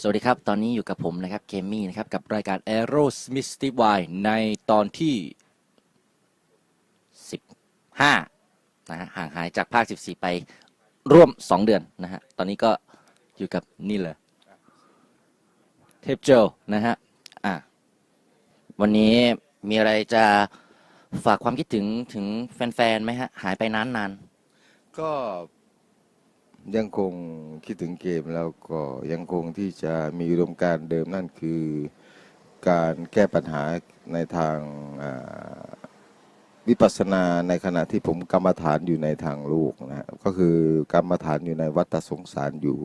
สวัสดีครับ ตอนนี้อยู่กับผมนะครับเคมี่นะครับ กับรายการ Aerosmith Steve Y ในตอนที่ 15 นะฮะห่างหายจากภาค 14 ไปร่วม 2 เดือนนะฮะ ตอนนี้ก็อยู่กับนี่เลยเทปโจนะฮะ อะ วันนี้มีอะไรจะฝากความคิดถึงถึงแฟนๆไหมฮะ หายไปนานนานก็ ยังคงคิดถึงเกมแล้วก็ยังคงที่จะมีอุดมการเดิมนั่นคือ การแก้ปัญหาในทางวิปัสสนาในขณะที่ผมกรรมฐานอยู่ในทางโลกนะฮะก็คือกรรมฐานอยู่ในวัฏสงสารอยู่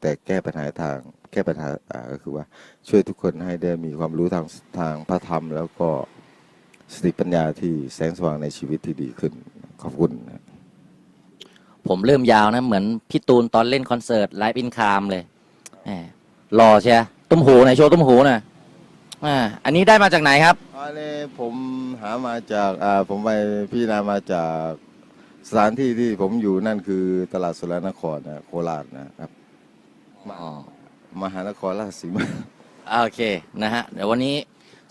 แต่แก้ปัญหาทางแก้ปัญหาก็คือว่าช่วยทุกคนให้ได้มีความรู้ทางทางพระธรรม แล้วก็สติปัญญาที่แสงสว่างในชีวิตที่ดีขึ้นขอบคุณ ผมเริ่มยาวนะ เหมือนพี่ตูนตอนเล่นคอนเสิร์ตไลฟ์อินคามเลยแหมหล่อเชียตุ้มหูหน่อยโชว์ตุ้มหูหน่อยอ่าอันนี้ได้มาจากไหนครับ อันนี้ผมหามาจากอ่าผมไปพี่นามาจากสถานที่ที่ผมอยู่นั่นคือตลาดสุรนครนะโคราชนะครับ อ๋อ มหานครราชสีมา โอเคนะฮะเดี๋ยววันนี้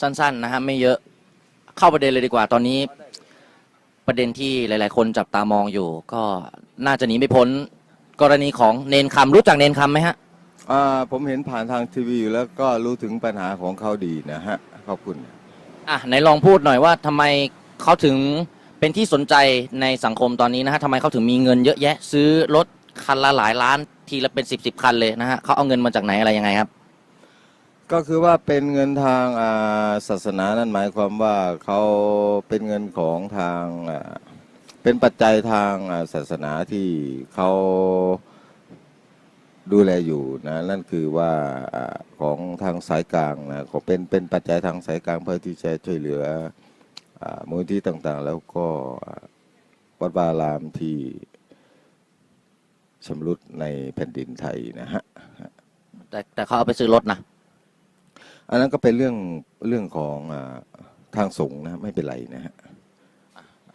สั้นๆนะฮะไม่เยอะเข้าประเด็นเลยดีกว่าตอนนี้ ประเด็นที่หลาย ๆ คนจับตามองอยู่ ก็น่าจะหนีไม่พ้นกรณีของเนนคำรู้จักเนนคำไหมฮะ อ่าผมเห็นผ่านทางทีวีอยู่แล้วก็รู้ถึงปัญหาของเขาดีนะฮะ ขอบคุณ อะไหนลองพูดหน่อยว่าทำไมเขาถึงเป็นที่สนใจในสังคมตอนนี้นะฮะทำไมเขาถึงมีเงินเยอะแยะ ซื้อรถคันละหลายล้านทีละเป็นสิบสิบคันเลยนะฮะเขาเอาเงินมาจากไหนอะไรยังไงครับ ก็คือว่าเป็นเงินทางอ่าศาสนานั่นหมายความว่าเขาเป็นเงินของทางอ่าเป็นปัจจัยทางอ่าศาสนาที่เขาดูแลอยู่นะนั่นคือว่าอาของทางสายกลางนะก็เป็นเป็นปัจจัยทางสายกลางเพื่อที่จะช่วยเหลืออามูลที่ต่างๆ แล้วก็อ่าวัดวาอารามที่ชำรุดในแผ่นดินไทยนะฮะ แต่แต่เขาเอาไปซื้อรถนะ อันนั้นก็เป็นเรื่องเรื่องของอาทางสงฆ์นะไม่เป็นไรนะฮะ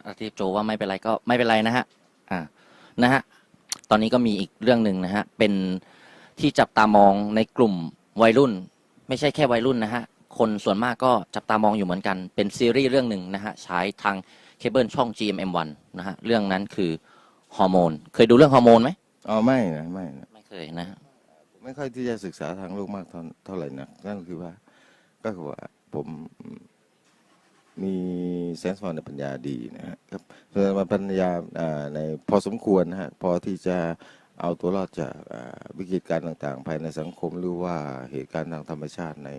อาทิตย์โจว่าไม่เป็นไรก็ไม่เป็นไรนะฮะ อ่า นะฮะ ตอนนี้ก็มีอีกเรื่องหนึ่งนะฮะ เป็นที่จับตามองในกลุ่มวัยรุ่น ไม่ใช่แค่วัยรุ่นนะฮะ คนส่วนมากก็จับตามองอยู่เหมือนกัน เป็นซีรีส์เรื่องหนึ่งนะฮะ ฉายทางเคเบิลช่อง GMM1 นะฮะ เรื่องนั้นคือฮอร์โมน เคยดูเรื่องฮอร์โมนไหม อ๋อไม่นะไม่นะ ไม่เคยนะฮะ ไม่ค่อยที่จะศึกษาทางโลกมากเท่าเท่าไหร่นะนั่นคือว่าก็คือว่าผมมีเซนส์ของในปัญญาดีนะครับส่วนมาปัญญาในพอสมควรนะฮะพอที่จะเอาตัวรอดจากวิกฤตการณ์ต่างๆ ภายในสังคมหรือว่าเหตุการณ์ทางธรรมชาติใน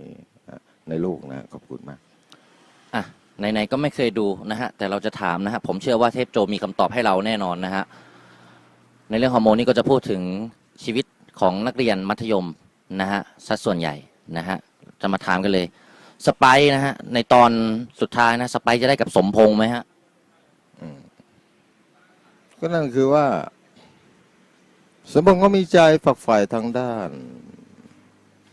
ในโลกนะขอบคุณมากอะไหนๆก็ไม่เคยดูนะฮะแต่เราจะถามนะฮะผมเชื่อว่าเทพโจมีคำตอบให้เราแน่นอนนะฮะในเรื่องฮอร์โมนนี่ก็จะพูดถึงชีวิต ของนักเรียนมัธยมนะฮะสัดส่วนใหญ่นะฮะจะมาถามกันเลย สไปซ์นะฮะในตอนสุดท้ายนะ สไปซ์จะได้กับสมพงษ์ไหมฮะก็นั่นคือว่า สมพงษ์ก็มีใจฝักใฝ่ทางด้าน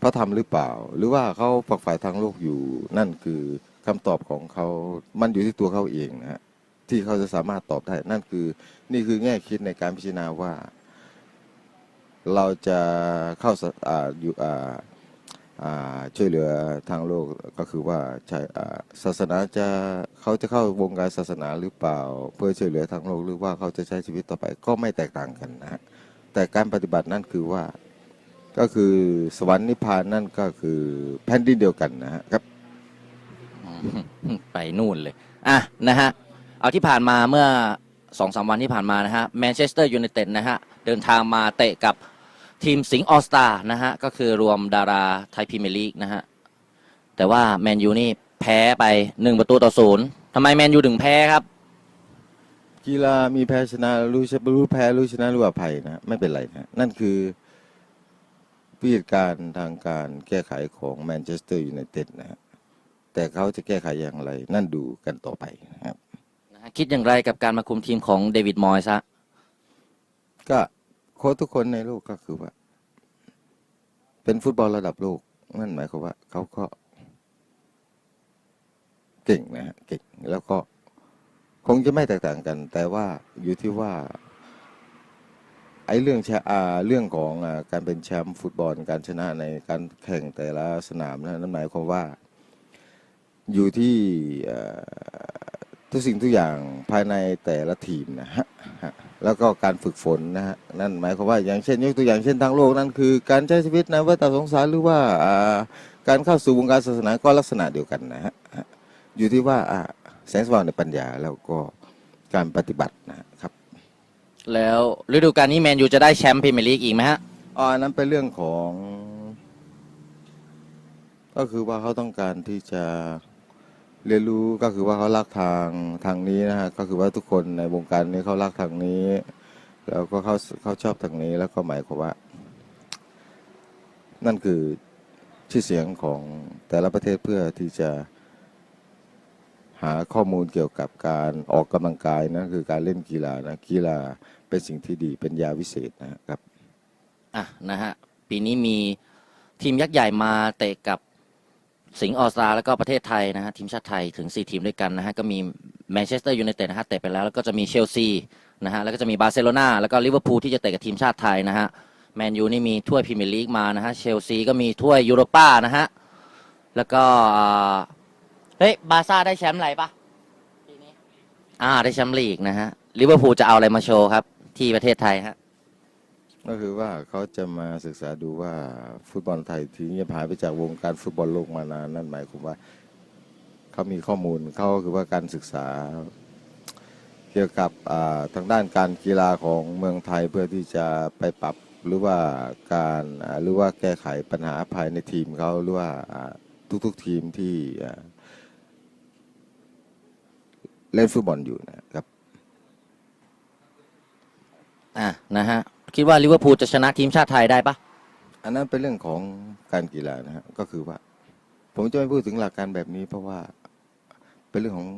พระธรรมหรือเปล่า หรือว่าเขาฝักใฝ่ทางโลกอยู่ นั่นคือคำตอบของเขา มันอยู่ที่ตัวเขาเองนะฮะที่เขาจะสามารถตอบได้ นั่นคือ นี่คือแง่คิดในการพิจารณาว่า เราจะเข้าสอ่าอยู่อ่าอ่าช่วยเหลือทางโลกก็คือว่าใช่อ่าศาสนาจะเขาจะเข้าวงการศาสนาหรือเปล่า เพื่อช่วยเหลือทางโลกหรือว่าเขาจะใช้ชีวิตต่อไปก็ไม่แตกต่างกันนะฮะแต่การปฏิบัตินั่นคือว่าก็คือสวรรค์นิพพานนั่นก็คือแผ่นดินเดียวกันนะฮะครับ ไปนู่นเลย อะ นะฮะ เอาที่ผ่านมาเมื่อสองสามวันที่ผ่านมานะฮะแมนเชสเตอร์ยูไนเต็ดนะฮะ เดินทางมาเตะกับทีมสิงห์ออสตานะฮะ ก็คือรวมดาราไทยพรีเมียร์ลีกนะฮะ แต่ว่าแมนยูนี่แพ้ไปหนึ่งประตูต่อศูนย์ทำไมแมนยูถึงแพ้ครับ กีฬามีแพ้ชนะรู้ชรู้แพ้รู้ชนะรู้อภัยนะไม่เป็นไรนะนั่นคือวิธีการทางการแก้ไขของแมนเชสเตอร์ยูไนเต็ดนะฮะแต่เขาจะแก้ไขอย่างไร นั่นดูกันต่อไปนะครับ นะฮะคิดอย่างไรกับการมาคุมทีมของเดวิดมอยส์ฮะ ก็โค้ชทุกคนในโลกก็คือว่า เป็นฟุตบอลระดับโลกนั่นหมายความว่าเขาก็เก่งนะฮะเก่งแล้วก็คงจะไม่แตกต่างกัน แต่ว่าอยู่ที่ว่า ไอ้เรื่องแชอาเรื่องของอการเป็นแชมป์ฟุตบอลการชนะในการแข่งแต่ละสนามนะนั่นหมายความว่า อยู่ที่ ทุกสิ่งทุกอย่างภายในแต่ละทีมนะฮะฮะแล้วก็การฝึกฝนนะฮะนั่นหมายความว่าอย่างเช่นยกตัวอย่างเช่นทางโลกนั่นคือ การใช้ชีวิตในวัฏสงสารหรือว่าอ่าการเข้าสู่วงการศาสนาก็ลักษณะเดียวกันนะฮะฮะอยู่ที่ว่าอ่าแสงสว่างในปัญญาแล้วก็การปฏิบัตินะครับ แล้วฤดูกาลนี้แมนยูจะได้แชมป์พรีเมียร์ลีกอีกไหมฮะอ๋ออันนั้นเป็นเรื่องของ ก็คือว่าเขาต้องการที่จะ เรียนรู้ก็คือว่าเขารักทางทางนี้นะฮะก็คือว่าทุกคนในวงการนี้เขารักทางนี้ แล้วก็เขาเขาชอบทางนี้แล้วก็หมายความว่า นั่นคือชื่อเสียงของแต่ละประเทศเพื่อที่จะหาข้อมูลเกี่ยวกับการออกกำลังกายนั่นคือการเล่นกีฬานะกีฬาเป็นสิ่งที่ดีเป็นยาวิเศษนะครับอะนะฮะปีนี้มีทีมยักษ์ใหญ่มาเตะกับ สิงห์ออสตาแล้วก็ประเทศไทยนะฮะทีมชาติไทยถึง 4 ทีมด้วยกันนะฮะก็มีแมนเชสเตอร์ยูไนเต็ดนะฮะเตะไปแล้วแล้วก็จะมีเชลซีนะฮะแล้วก็จะมีบาร์เซโลนาแล้วก็ลิเวอร์พูลที่จะเตะกับทีมชาติไทยนะฮะแมนยูนี่มีถ้วยพรีเมียร์ลีกมานะฮะเชลซีก็มีถ้วยยูโรป้านะฮะแล้วก็อ่าเฮ้ยบาร์ซ่าได้แชมป์อะไรปะปีนี้อ่าได้แชมป์ลีกนะฮะลิเวอร์พูลจะเอาอะไรมาโชว์ครับที่ประเทศไทยฮะ ก็คือว่าเขาจะมาศึกษาดูว่าฟุตบอลไทยที่เงียบหายไปจากวงการฟุตบอลโลกมานานนั่นหมายความว่าเขามีข้อมูลเขาก็คือว่าการศึกษา เกี่ยวกับทางด้านการกีฬาของเมืองไทยเพื่อที่จะไปปรับหรือว่าการหรือว่าแก้ไขปัญหาภายในทีมเขาหรือว่าทุกๆทีมที่เล่นฟุตบอลอยู่นะครับ อะนะฮะ คิดว่าลิเวอร์พูลจะชนะทีมชาติไทยได้ปะอันนั้นเป็นเรื่องของการกีฬานะฮะก็คือว่า ผมจะไม่พูดถึงหลักการแบบนี้ เพราะว่าเป็นเรื่องของ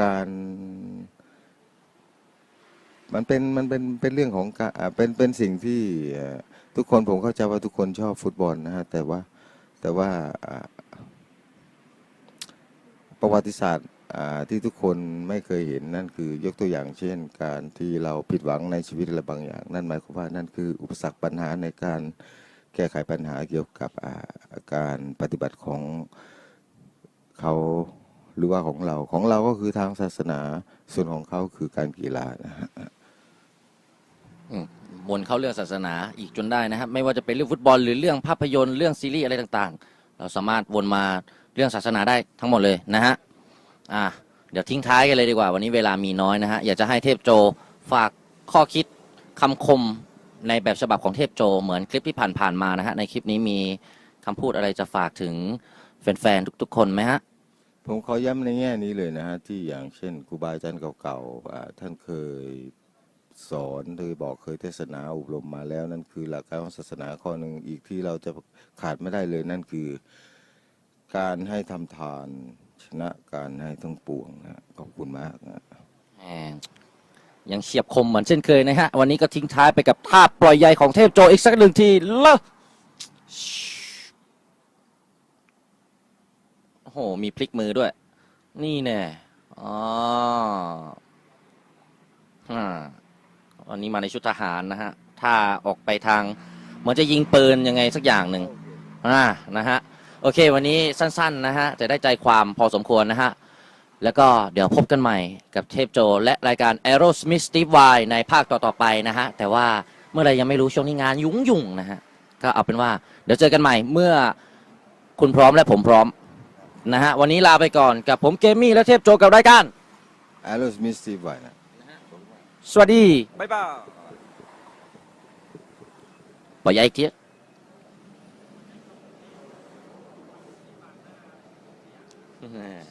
การ มันเป็นมันเป็นเป็นเรื่องของการอ่าเป็นเป็นสิ่งที่เอ่อทุกคนผมเข้าใจว่าทุกคนชอบฟุตบอลนะฮะแต่ว่าแต่ว่าอ่าประวัติศาสตร์ ที่ทุกคนไม่เคยเห็นนั่นคือยกตัวอย่างเช่น การที่เราผิดหวังในชีวิตอะไรบางอย่าง นั่นหมายความว่านั่นคืออุปสรรคปัญหาในการแก้ไขปัญหาเกี่ยวกับการปฏิบัติของเขาหรือว่าของเราของเราก็คือทางศาสนาส่วนของเขาคือการกีฬานะฮะวนเข้าเรื่องศาสนาอีกจนได้นะครับ ไม่ว่าจะเป็นเรื่องฟุตบอลหรือเรื่องภาพยนตร์เรื่องซีรีส์อะไรต่างๆ เราสามารถวนมาเรื่องศาสนาได้ทั้งหมดเลยนะฮะ อะเดี๋ยวทิ้งท้ายกันเลยดีกว่า วันนี้เวลามีน้อยนะฮะ อยากจะให้เทพโจฝากข้อคิดคำคมในแบบฉบับของเทพโจเหมือนคลิปที่ผ่านๆมานะฮะ ในคลิปนี้มีคำพูดอะไรจะฝากถึงแฟนๆทุกๆ คนไหมฮะ ผมขอย้ำในแง่นี้เลยนะฮะ ที่อย่างเช่นครูบาอาจารย์เก่าๆอ่าท่านเคยสอนเคยบอกเคยเทศนาอบรมมาแล้วนั่นคือหลักการของศาสนาข้อหนึ่งอีกที่เราจะขาดไม่ได้เลยนั่นคือ การให้ทำทาน ชนะการให้ทั้งปวงนะขอบคุณมากนะแหมยังเฉียบคมเหมือนเช่นเคยนะฮะ วันนี้ก็ทิ้งท้ายไปกับท่าปล่อยใยของเทพโจอีกสักหนึ่งทีละโอ้โห มีพลิกมือด้วย นี่แน่อ๋ออ่าวันนี้มาในชุดทหารนะฮะ ถ้าออกไปทาง เหมือนจะยิงปืนยังไงสักอย่างหนึ่งอ่านะฮะ โอเค วันนี้สั้นๆนะฮะจะได้ใจความพอสมควรนะฮะ แล้วก็เดี๋ยวพบกันใหม่กับเทพโจ และรายการ Aerosmith Steve Y ในภาคต่อ ๆ ไปนะฮะ แต่ว่าเมื่อไรยังไม่รู้ช่วงนี้งานยุ่งๆนะฮะ ก็เอาเป็นว่า เดี๋ยวเจอกันใหม่เมื่อคุณพร้อมและผมพร้อมนะฮะ วันนี้ลาไปก่อนกับผมเกมมี่และเทพโจกับรายการแอโรสมิสตีไวนะสวัสดีบ๊ายบายปล่อยใยอีกที ね